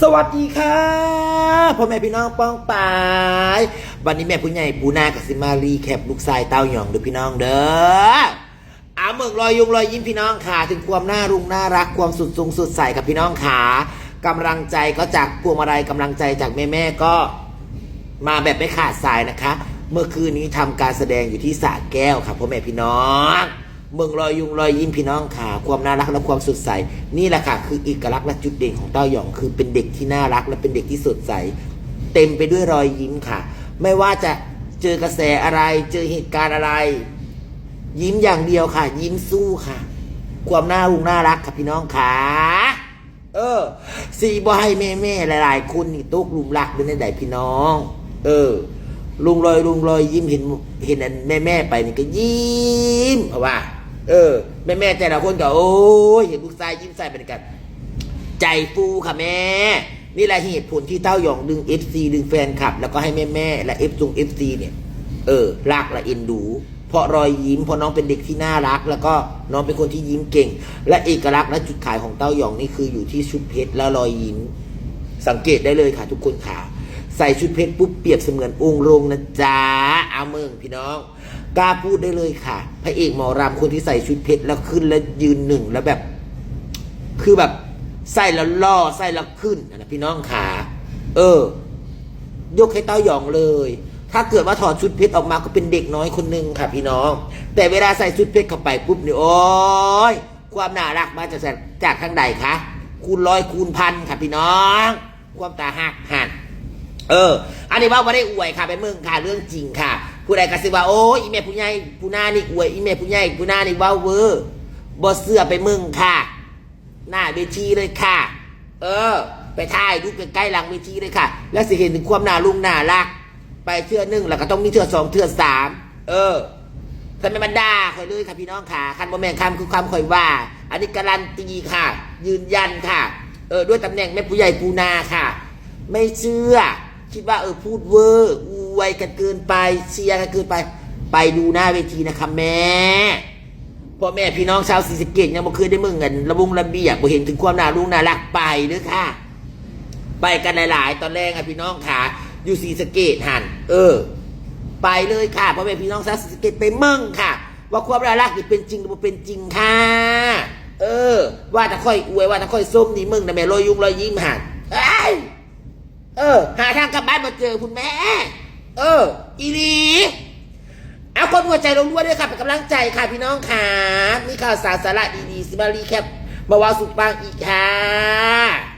สวัสดีค่ะพ่อแม่พี่น้องป้องปายวันนี้แม่ผู้ใหญ่ปูนากับสิมารีแคปลูกชายเต้าหยองเด้อพี่น้องเด้ออาเมืองรอยยุงรอยยิ้มพี่น้องค่ะถึงความน่ารุงน่ารักความสุดทรงสุดใสกับพี่น้องขากำลังใจก็จากพวงมาลัยกำลังใจจากแม่แม่ก็มาแบบไม่ขาดสายนะคะ เมื่อคืนนี้ทำการแสดงอยู่ที่สระแก้วค่ะพ่อแม่พี่น้อง เมืองรอยยุงรอยยิ้มพี่น้องค่ะ ความน่ารักและความสดใส นี่แหละค่ะ คือเอกลักษณ์และจุดเด่นของเต้าหยอง คือเป็นเด็กที่น่ารักและเป็นเด็กที่สดใส เต็มไปด้วยรอยยิ้มค่ะ ไม่ว่าจะเจอกระแสอะไร เจอเหตุการณ์อะไร ยิ้มอย่างเดียวค่ะ ยิ้มสู้ค่ะ ความน่ารุงน่ารักค่ะพี่น้องค่ะเออสีบอยแม่แม่หลาย ๆ คนนี่ตกลุมรักด้วยในใดพี่น้อง เออลุงลอยลุงลอยยิ้มเห็นเห็นอันแม่แม่ไปนี่ก็ยิ้มเพราะว่า เออ แม่แม่แต่ละคนก็โอ้ยเห็นลูกชายยิ้มใส่ไปกัน ใจฟูค่ะแม่ นี่แหละเหตุผลที่เต้าหยองดึง FC ดึงแฟนคลับ แล้วก็ให้แม่แม่และ F จง FC เนี่ย เออรักและเอ็นดู เพราะรอยยิ้มเพราะน้องเป็นเด็กที่น่ารัก แล้วก็น้องเป็นคนที่ยิ้มเก่ง และเอกลักษณ์และจุดขายของเต้าหยองนี่คืออยู่ที่ชุดเพชรและรอยยิ้ม สังเกตได้เลยค่ะทุกคนค่ะ ใส่ชุดเพชรปุ๊บเปรียบเสมือนองค์ลงนะจ๊ะ เอาเมืองพี่น้องกล้าพูดได้เลยค่ะ พระเอกหมอรามคนที่ใส่ชุดเพชรแล้วขึ้นแล้วยืนหนึ่งแล้วแบบ คือแบบใส่แล้วล่อใส่แล้วขึ้นนะพี่น้องขาเออ ยกให้เต้าหยองเลย ถ้าเกิดว่าถอดชุดเพชรออกมาก็เป็นเด็กน้อยคนหนึ่งค่ะ พี่น้อง แต่เวลาใส่ชุดเพชรเข้าไปปุ๊บเนี่ยโอ้ยความน่ารักมาจากจากทางใดคะคูณร้อยคูณพันค่ะพี่น้อง ความตาหักหัน เออ อันนี้ว่าไม่ได้อวยค่ะเป็นมืองค่ะเรื่องจริงค่ะ ผู้ใดก็สิว่าโอ้ยอีเมผู้ใหญ่ผู้หน้านี่อวยอีเมผู้ใหญ่ผู้หน้านี่ว้าเวอร์บ่เสื้อไปมืองค่ะ หน้าเวทีเลยค่ะ เออ ไปถ่ายรูปใกล้ๆหลังเวทีเลยค่ะ แล้วสิเห็นถึงความน่าลุงน่ารัก ไปเทื่อหนึ่งแล้วก็ต้องมีเทื่อสองเทื่อสามเออทำไมมันด่าคอยเลยค่ะพี่น้องค่ะคันบ่แม่นคำคือคำคอยว่า อันนี้การันตีค่ะ ยืนยันค่ะ เออด้วยตำแหน่งแม่ผู้ใหญ่ปูนาค่ะ ไม่เชื่อ คิดว่าเออพูดเวอร์อวยกันเกินไปเชียร์กันเกินไป ไปดูหน้าเวทีนะคะแม่พ่อแม่พี่น้องชาวศรีสะเกดยังบ่เคยได้มึงกันระบุงระเบียบบ่เห็นถึงความน่ารุงน่ารักไปเด้อค่ะ ไปกันหลาย ๆ ตอนแรกอะพี่น้องค่ะอยู่ศรีสะเกดหันเออ ไปเลยค่ะพ่อแม่พี่น้องชาวศรีสะเกดไปมึงค่ะ ว่าความน่ารักนี่เป็นจริงหรือบ่เป็นจริงค่ะ เออ ว่าถ้าค่อยอวยว่าถ้าค่อยส้มนี่มึงนะแม่รอยยุ่งรอยยิ้มหันเอ้ยเออหาทางกลับ ได้มาเจอคุณแม่ เออ อีหลีเอาคนหัวใจลงด้วยด้วยค่ะเป็นกำลังใจค่ะพี่น้องค่ะมีข่าวสารสาระดีๆสิมารีแคปมาวาสุดปังอีกค่ะ